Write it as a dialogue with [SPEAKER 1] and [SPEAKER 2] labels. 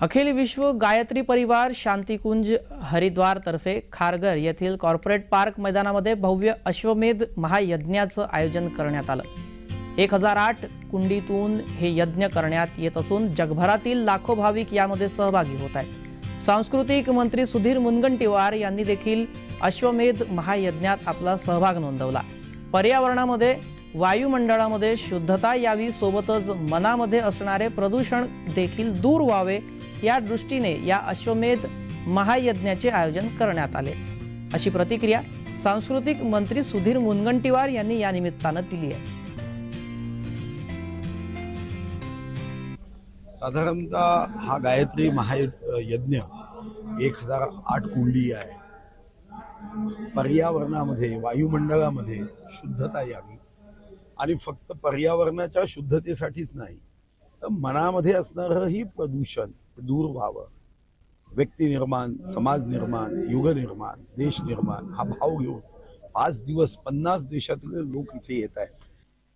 [SPEAKER 1] अखिल विश्व गायत्री परिवार शांतिकुंज हरिद्वारतर्फे खारघर येथील कॉर्पोरेट पार्क मैदानामध्ये भव्य अश्वमेध महायज्ञाचं आयोजन करण्यात आलं. एक हजार आठ कुंडीतून हे यज्ञ करण्यात येत असून जगभरातील लाखो भाविक यामध्ये सहभागी होत आहेत. सांस्कृतिक मंत्री सुधीर मुनगंटीवार यांनी देखील अश्वमेध महायज्ञात आपला सहभाग नोंदवला. पर्यावरणामध्ये वायुमंडळामध्ये शुद्धता यावी सोबतच मनामध्ये असणारे प्रदूषण देखील दूर व्हावे या दृष्टीने या अश्वमेध महायज्ञाचे आयोजन करण्यात आले. अशी प्रतिक्रिया सांस्कृतिक मंत्री सुधीर मुनगंटीवार यांनी या निमित्तानं दिली आहे.
[SPEAKER 2] साधारणतः हा गायत्री महायज्ञ एक हजार आठ कुंडी आहे. पर्यावरणामध्ये वायुमंडळामध्ये शुद्धता यावी आणि फक्त पर्यावरणाच्या शुद्धतेसाठीच नाही तर मनामध्ये असणारं ही प्रदूषण. दूर व्हावं. व्यक्ती निर्माण समाज निर्माण युग निर्माण देश निर्माण हा भाव घेऊन पाच दिवस पन्नास देशातले लोक इथे येत आहेत.